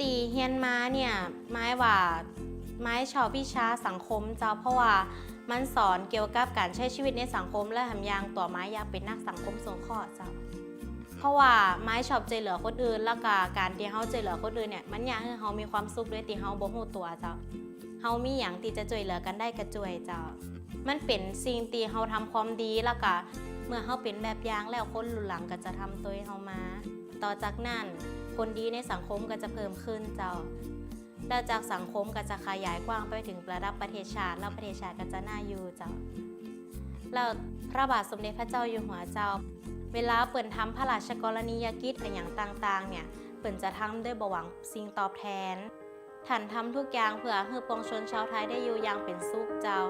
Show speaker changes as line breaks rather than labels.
ตีเฮียนมาเนี่ยไม้ว่าไม้ชอบวิชาสังคมเจ้าเพราะว่ามันสอนเกี่ยวกับการใช้ชีวิตในสังคม และทำยางต่อไม้ยากเป็นนักสังคมสงเคราะห์เจ้าเพราะว่าไม้ชอบใจเหลือคนอื่น แล้วก็การที่เฮาใจเหลือคนอื่นเนี่ยมันอยากให้เฮามีความสุขด้วยที่เฮาบ่ฮู้ตัวเจ้าเฮามีหยังที่จะช่วยเหลือกันได้ก็ช่วยเจ้า มันเป็นสิ่งที่เฮาทำความดีแล้วก็เมื่อเฮาเป็นแบบอย่างแล้วคนรุ่นหลังก็จะทำตัวเฮามา ต่อจากนั้น คนดีในสังคมก็จะเพิ่มขึ้นเจ้าแล้วจากสังคมก็จะขยายกว้างไปถึงระดับประเทศชาติแล้วประเทศชาติก็จะน่าอยู่เจ้าแล้วพระบาทสมเด็จพระเจ้าอยู่หัวเจ้า เวลาเปิ่นทำพระราชกรณียกิจอะไรอย่างต่างๆ เนี่ยเปิ่นจะทำด้วยบหวังสิ่งตอบแทนท่านทำทุกอย่างเพื่อให้ปวงชนชาวไทยได้อยู่อย่างเป็นสุขเจ้า